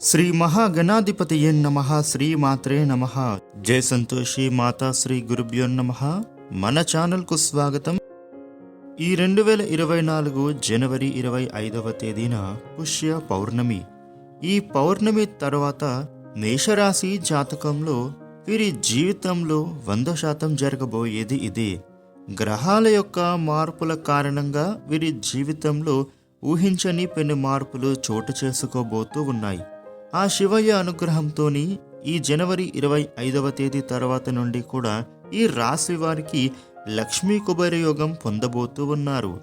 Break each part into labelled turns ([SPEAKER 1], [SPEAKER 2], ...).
[SPEAKER 1] శ్రీ మహాగణాధిపతియే నమ? శ్రీ మాత్రే నమ. జయ సంతోషి మాతా శ్రీ గురుభ్యో నమ. మన ఛానల్కు స్వాగతం. ఈ రెండు వేల ఇరవై నాలుగు జనవరి ఇరవై ఐదవ తేదీన పుష్య పౌర్ణమి. ఈ పౌర్ణమి తర్వాత మేషరాశి జాతకంలో వీరి జీవితంలో వంద శాతం జరగబోయేది ఇదే. గ్రహాల యొక్క మార్పుల కారణంగా వీరి జీవితంలో ఊహించని పెను మార్పులు చోటు చేసుకోబోతూ ఉన్నాయి. ఆ శివయ్య అనుగ్రహంతోని ఈ జనవరి ఇరవై ఐదవ తేదీ తర్వాత నుండి కూడా ఈ రాశి వారికి లక్ష్మీ కుబేర యోగం పొందబోతూ ఉన్నారు.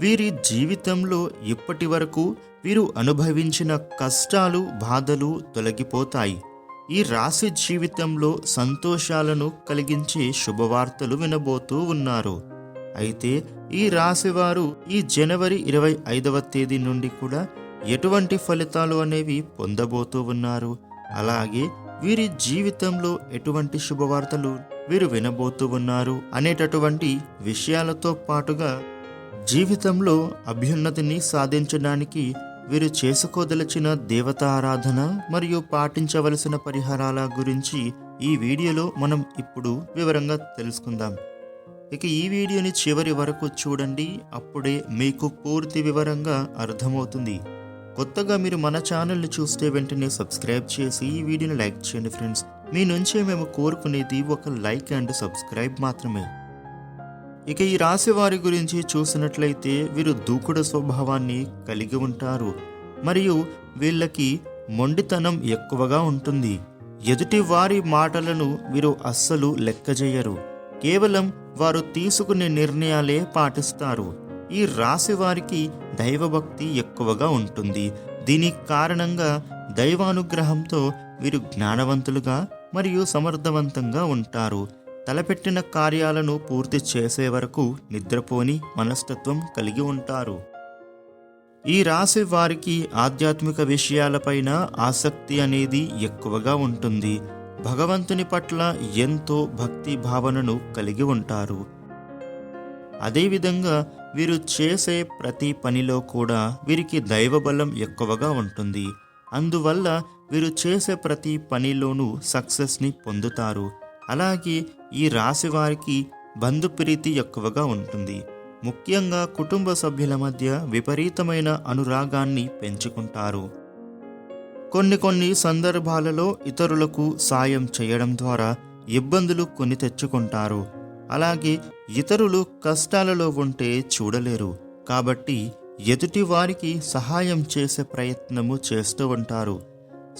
[SPEAKER 1] వీరి జీవితంలో ఇప్పటి వరకు వీరు అనుభవించిన కష్టాలు బాధలు తొలగిపోతాయి. ఈ రాశి జీవితంలో సంతోషాలను కలిగించే శుభవార్తలు వినబోతూ ఉన్నారు. అయితే ఈ రాశి వారు ఈ జనవరి ఇరవై ఐదవ తేదీ నుండి కూడా ఎటువంటి ఫలితాలు అనేవి పొందబోతూ ఉన్నారు? అలాగే వీరి జీవితంలో ఎటువంటి శుభవార్తలు వీరు వినబోతూ ఉన్నారు అనేటటువంటి విషయాలతో పాటుగా జీవితంలో అభ్యున్నతిని సాధించడానికి వీరు చేసుకోదలచిన దేవత ఆరాధన మరియు పాటించవలసిన పరిహారాల గురించి ఈ వీడియోలో మనం ఇప్పుడు వివరంగా తెలుసుకుందాం. ఇక ఈ వీడియోని చివరి వరకు చూడండి అప్పుడే మీకు పూర్తి వివరంగా అర్థమవుతుంది. కొత్తగా మీరు మన ఛానల్ని చూస్తే వెంటనే సబ్స్క్రైబ్ చేసి ఈ వీడియోని లైక్ చేయండి ఫ్రెండ్స్. మీ నుంచే మేము కోరుకునేది ఒక లైక్ అండ్ సబ్స్క్రైబ్ మాత్రమే. ఇక ఈ రాశి వారి గురించి చూసినట్లయితే వీరు దూకుడు స్వభావాన్ని కలిగి ఉంటారు. మరియు వీళ్ళకి మొండితనం ఎక్కువగా ఉంటుంది. ఎదుటి వారి మాటలను వీరు అస్సలు లెక్కజేయరు కేవలం వారు తీసుకునే నిర్ణయాలే పాటిస్తారు. ఈ రాశి వారికి దైవభక్తి ఎక్కువగా ఉంటుంది. దీనికి కారణంగా దైవానుగ్రహంతో వీరు జ్ఞానవంతులుగా మరియు సమర్థవంతంగా ఉంటారు. తలపెట్టిన కార్యాలను పూర్తి చేసే వరకు నిద్రపోని మనస్తత్వం కలిగి ఉంటారు. ఈ రాశి వారికి ఆధ్యాత్మిక విషయాలపైన ఆసక్తి అనేది ఎక్కువగా ఉంటుంది. భగవంతుని పట్ల ఎంతో భక్తి భావనను కలిగి ఉంటారు. అదేవిధంగా వీరు చేసే ప్రతి పనిలో కూడా వీరికి దైవబలం ఎక్కువగా ఉంటుంది. అందువల్ల వీరు చేసే ప్రతి పనిలోనూ సక్సెస్ని పొందుతారు. అలాగే ఈ రాశి వారికి బంధుప్రీతి ఎక్కువగా ఉంటుంది. ముఖ్యంగా కుటుంబ సభ్యుల మధ్య విపరీతమైన అనురాగాన్ని పెంచుకుంటారు. కొన్ని కొన్ని సందర్భాలలో ఇతరులకు సాయం చేయడం ద్వారా ఇబ్బందులు కొని తెచ్చుకుంటారు. అలాగే ఇతరులు కష్టాలలో ఉంటే చూడలేరు. కాబట్టి ఎదుటి వారికి సహాయం చేసే ప్రయత్నము చేస్తూ ఉంటారు.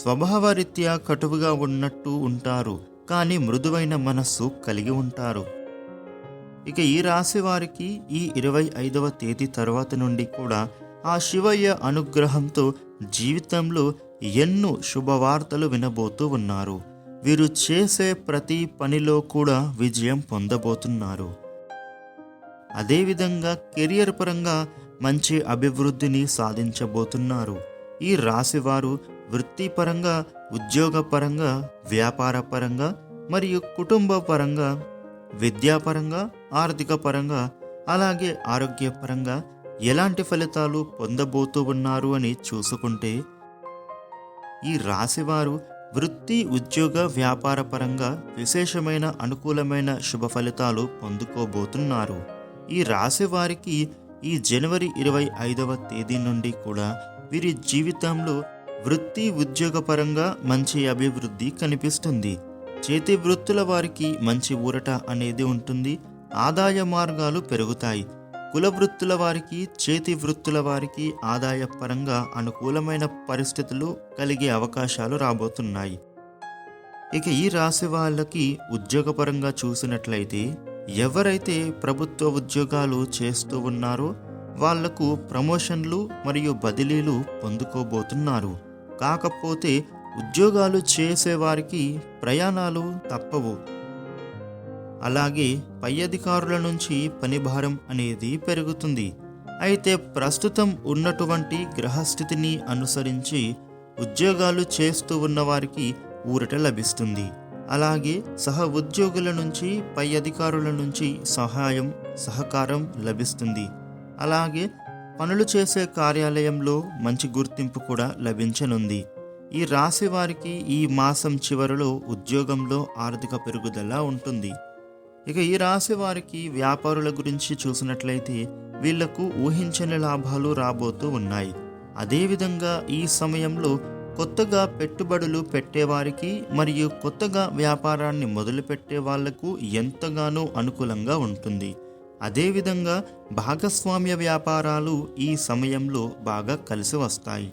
[SPEAKER 1] స్వభావరీత్యా కటువుగా ఉన్నట్టు ఉంటారు. కానీ మృదువైన మనస్సు కలిగి ఉంటారు. ఇక ఈ రాశి వారికి ఈ ఇరవై ఐదవ తేదీ తర్వాత నుండి కూడా ఆ శివయ్య అనుగ్రహంతో జీవితంలో ఎన్నో శుభవార్తలు వినబోతూ ఉన్నారు. వీరు చేసే ప్రతి పనిలో కూడా విజయం పొందబోతున్నారు. అదేవిధంగా కెరియర్ పరంగా మంచి అభివృద్ధిని సాధించబోతున్నారు. ఈ రాశివారు వృత్తిపరంగా ఉద్యోగపరంగా వ్యాపారపరంగా మరియు కుటుంబ పరంగా విద్యాపరంగా ఆర్థిక పరంగా అలాగే ఆరోగ్యపరంగా ఎలాంటి ఫలితాలు పొందబోతూ ఉన్నారు అని చూసుకుంటే ఈ రాశివారు వృత్తి ఉద్యోగ వ్యాపార పరంగా విశేషమైన అనుకూలమైన శుభ ఫలితాలు పొందుకోబోతున్నారు. ఈ రాశి వారికి ఈ జనవరి ఇరవై ఐదవ తేదీ నుండి కూడా వీరి జీవితంలో వృత్తి ఉద్యోగ పరంగా మంచి అభివృద్ధి కనిపిస్తుంది. చేతి వృత్తుల వారికి మంచి ఊరట అనేది ఉంటుంది. ఆదాయ మార్గాలు పెరుగుతాయి. కుల వృత్తుల వారికి చేతి వృత్తుల వారికి ఆదాయ పరంగా అనుకూలమైన పరిస్థితులు కలిగే అవకాశాలు రాబోతున్నాయి. ఇక ఈ రాశి వాళ్ళకి ఉద్యోగపరంగా చూసినట్లయితే ఎవరైతే ప్రభుత్వ ఉద్యోగాలు చేస్తూ ఉన్నారో వాళ్ళకు ప్రమోషన్లు మరియు బదిలీలు పొందుకోబోతున్నారు. కాకపోతే ఉద్యోగాలు చేసేవారికి ప్రయాణాలు తప్పవు. అలాగే పై అధికారుల నుంచి పనిభారం అనేది పెరుగుతుంది. అయితే ప్రస్తుతం ఉన్నటువంటి గ్రహస్థితిని అనుసరించి ఉద్యోగాలు చేస్తూ ఉన్నవారికి ఊరట లభిస్తుంది. అలాగే సహ ఉద్యోగుల నుంచి పై అధికారుల నుంచి సహాయం సహకారం లభిస్తుంది. అలాగే పనులు చేసే కార్యాలయంలో మంచి గుర్తింపు కూడా లభించనుంది. ఈ రాశి వారికి ఈ మాసం చివరిలో ఉద్యోగంలో ఆర్థిక పెరుగుదల ఉంటుంది. ఇక ఈ రాశి వారికి వ్యాపారుల గురించి చూసినట్లయితే వీళ్ళకు ఊహించని లాభాలు రాబోతూ ఉన్నాయి. అదేవిధంగా ఈ సమయంలో కొత్తగా పెట్టుబడులు పెట్టేవారికి మరియు కొత్తగా వ్యాపారాన్ని మొదలుపెట్టే వాళ్ళకు ఎంతగానో అనుకూలంగా ఉంటుంది. అదేవిధంగా భాగస్వామ్య వ్యాపారాలు ఈ సమయంలో బాగా కలిసి వస్తాయి.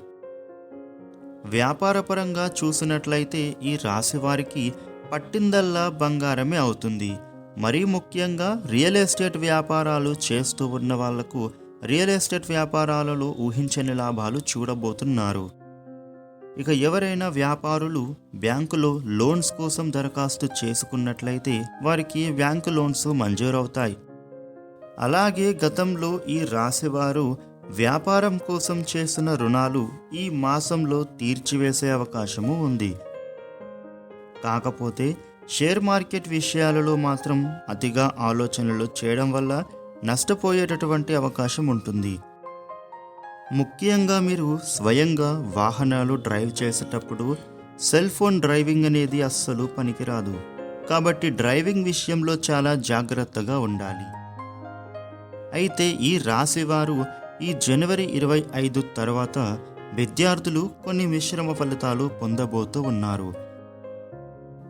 [SPEAKER 1] వ్యాపారపరంగా చూసినట్లయితే ఈ రాశి వారికి పట్టిందల్లా బంగారమే అవుతుంది. మరీ ముఖ్యంగా రియల్ ఎస్టేట్ వ్యాపారాలు చేస్తూ ఉన్న వాళ్ళకు రియల్ ఎస్టేట్ వ్యాపారాలలో ఊహించని లాభాలు చూడబోతున్నారు. ఇక ఎవరైనా వ్యాపారులు బ్యాంకులో లోన్స్ కోసం దరఖాస్తు చేసుకున్నట్లయితే వారికి బ్యాంకు లోన్స్ మంజూరవుతాయి. అలాగే గతంలో ఈ రాశివారు వ్యాపారం కోసం చేసిన రుణాలు ఈ మాసంలో తీర్చివేసే అవకాశము ఉంది. కాకపోతే షేర్ మార్కెట్ విషయాలలో మాత్రం అతిగా ఆలోచనలు చేయడం వల్ల నష్టపోయేటటువంటి అవకాశం ఉంటుంది. ముఖ్యంగా మీరు స్వయంగా వాహనాలు డ్రైవ్ చేసేటప్పుడు సెల్ ఫోన్ డ్రైవింగ్ అనేది అస్సలు పనికిరాదు. కాబట్టి డ్రైవింగ్ విషయంలో చాలా జాగ్రత్తగా ఉండాలి. అయితే ఈ రాశివారు ఈ జనవరి ఇరవై ఐదు తర్వాత విద్యార్థులు కొన్ని మిశ్రమ ఫలితాలు పొందబోతూ ఉన్నారు.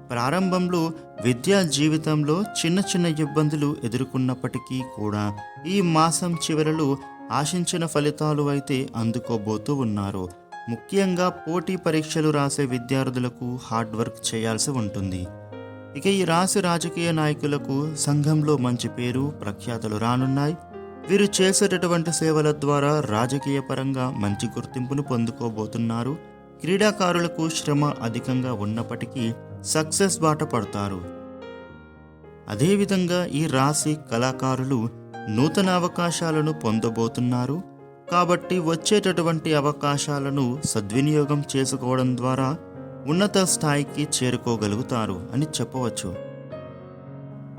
[SPEAKER 1] ప్రారంభంలో విద్యా జీవితంలో చిన్న చిన్న ఇబ్బందులు ఎదుర్కొన్నప్పటికీ కూడా ఈ మాసం చివరలో ఆశించిన ఫలితాలు అయితే అందుకోబోతూ ఉన్నారు. ముఖ్యంగా పోటీ పరీక్షలు రాసే విద్యార్థులకు హార్డ్ వర్క్ చేయాల్సి ఉంటుంది. ఇక ఈ రాశి రాజకీయ నాయకులకు సంఘంలో మంచి పేరు ప్రఖ్యాతలు రానున్నాయి. వీరు చేసేటటువంటి సేవల ద్వారా రాజకీయ పరంగా మంచి గుర్తింపును పొందుకోబోతున్నారు. క్రీడాకారులకు శ్రమ అధికంగా ఉన్నప్పటికీ సక్సెస్ బాట పడతారు. అదేవిధంగా ఈ రాశి కళాకారులు నూతన అవకాశాలను పొందబోతున్నారు. కాబట్టి వచ్చేటటువంటి అవకాశాలను సద్వినియోగం చేసుకోవడం ద్వారా ఉన్నత స్థాయికి చేరుకోగలుగుతారు అని చెప్పవచ్చు.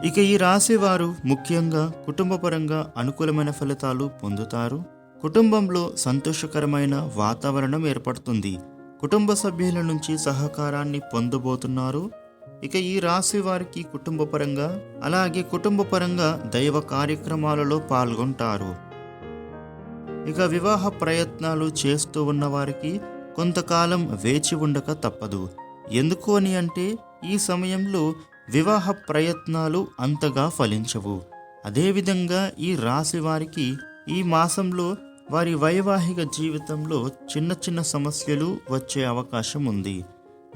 [SPEAKER 1] ఇక ఈ రాశి వారు ముఖ్యంగా కుటుంబపరంగా అనుకూలమైన ఫలితాలు పొందుతారు. కుటుంబంలో సంతోషకరమైన వాతావరణం ఏర్పడుతుంది. కుటుంబ సభ్యుల నుంచి సహకారాన్ని పొందబోతున్నారు. ఇక ఈ రాశి వారికి కుటుంబపరంగా అలాగే కుటుంబపరంగా దైవ కార్యక్రమాలలో పాల్గొంటారు. ఇక వివాహ ప్రయత్నాలు చేస్తూ ఉన్నవారికి కొంతకాలం వేచి ఉండక తప్పదు. ఎందుకు అని అంటే ఈ సమయంలో వివాహ ప్రయత్నాలు అంతగా ఫలించవు. అదేవిధంగా ఈ రాశి వారికి ఈ మాసంలో వారి వైవాహిక జీవితంలో చిన్న చిన్న సమస్యలు వచ్చే అవకాశం ఉంది.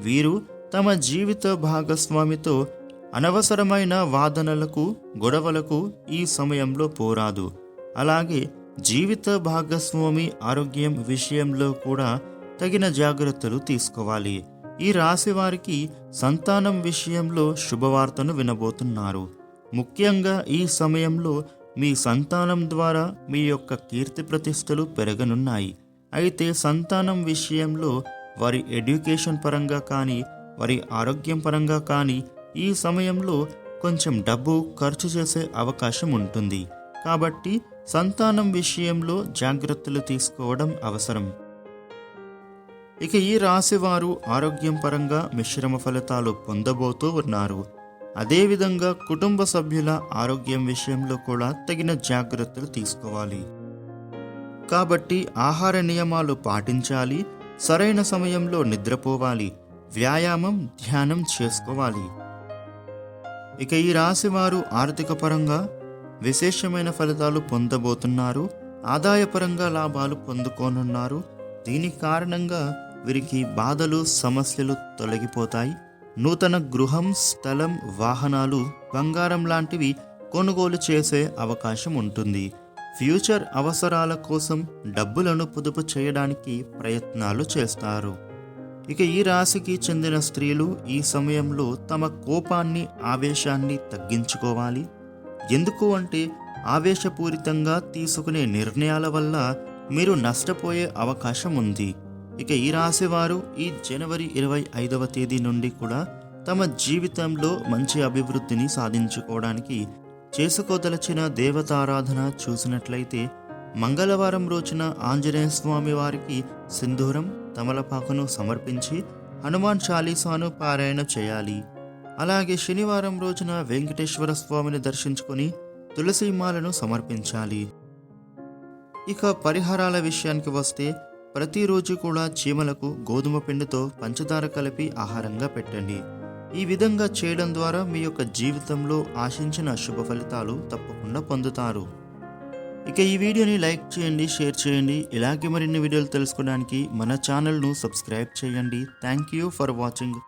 [SPEAKER 1] వీరు తమ జీవిత భాగస్వామితో అనవసరమైన వాదనలకు గొడవలకు ఈ సమయంలో పోరాదు. అలాగే జీవిత భాగస్వామి ఆరోగ్యం విషయంలో కూడా తగిన జాగ్రత్తలు తీసుకోవాలి. ఈ రాశి వారికి సంతానం విషయంలో శుభవార్తను వినబోతున్నారు. ముఖ్యంగా ఈ సమయంలో మీ సంతానం ద్వారా మీ యొక్క కీర్తి ప్రతిష్టలు పెరగనున్నాయి. అయితే సంతానం విషయంలో వారి ఎడ్యుకేషన్ పరంగా కానీ వారి ఆరోగ్యం పరంగా కానీ ఈ సమయంలో కొంచెం డబ్బు ఖర్చు చేసే అవకాశం ఉంటుంది. కాబట్టి సంతానం విషయంలో జాగ్రత్తలు తీసుకోవడం అవసరం. ఇక ఈ రాశివారు ఆరోగ్యం పరంగా మిశ్రమ ఫలితాలు పొందబోతూ ఉన్నారు. అదేవిధంగా కుటుంబ సభ్యుల ఆరోగ్యం విషయంలో కూడా తగిన జాగ్రత్తలు తీసుకోవాలి. కాబట్టి ఆహార నియమాలు పాటించాలి సరైన సమయంలో నిద్రపోవాలి వ్యాయామం ధ్యానం చేసుకోవాలి. ఇక ఈ రాశి వారు ఆర్థిక పరంగా విశేషమైన ఫలితాలు పొందబోతున్నారు ఆదాయపరంగా లాభాలు పొందుకోనున్నారు. దీని కారణంగా వీరికి బాధలు సమస్యలు తొలగిపోతాయి. నూతన గృహం స్థలం వాహనాలు బంగారం లాంటివి కొనుగోలు చేసే అవకాశం ఉంటుంది. ఫ్యూచర్ అవసరాల కోసం డబ్బులను పొదుపు చేయడానికి ప్రయత్నాలు చేస్తారు. ఇక ఈ రాశికి చెందిన స్త్రీలు ఈ సమయంలో తమ కోపాన్ని ఆవేశాన్ని తగ్గించుకోవాలి. ఎందుకు అంటే ఆవేశపూరితంగా తీసుకునే నిర్ణయాల వల్ల మీరు నష్టపోయే అవకాశం ఉంది. ఇక ఈ రాశివారు ఈ జనవరి ఇరవై ఐదవ తేదీ నుండి కూడా తమ జీవితంలో మంచి అభివృద్ధిని సాధించుకోవడానికి చేసుకోదలచిన దేవతారాధన చూసినట్లయితే మంగళవారం రోజున ఆంజనేయ స్వామి వారికి సింధూరం తమలపాకును సమర్పించి హనుమాన్ చాలీసాను పారాయణ చేయాలి. అలాగే శనివారం రోజున వెంకటేశ్వర స్వామిని దర్శించుకొని తులసిమాలను సమర్పించాలి. ఇక పరిహారాల విషయానికి వస్తే ప్రతిరోజు కూడా చీమలకు గోధుమ పిండితో పంచదార కలిపి ఆహారంగా పెట్టండి. ఈ విధంగా చేయడం ద్వారా మీ యొక్క జీవితంలో ఆశించిన శుభ ఫలితాలు తప్పకుండా పొందుతారు. ఇక ఈ వీడియోని లైక్ చేయండి షేర్ చేయండి. ఇలాగే మరిన్ని వీడియోలు తెలుసుకోవడానికి మన ఛానల్ను సబ్స్క్రైబ్ చేయండి. Thank you for watching.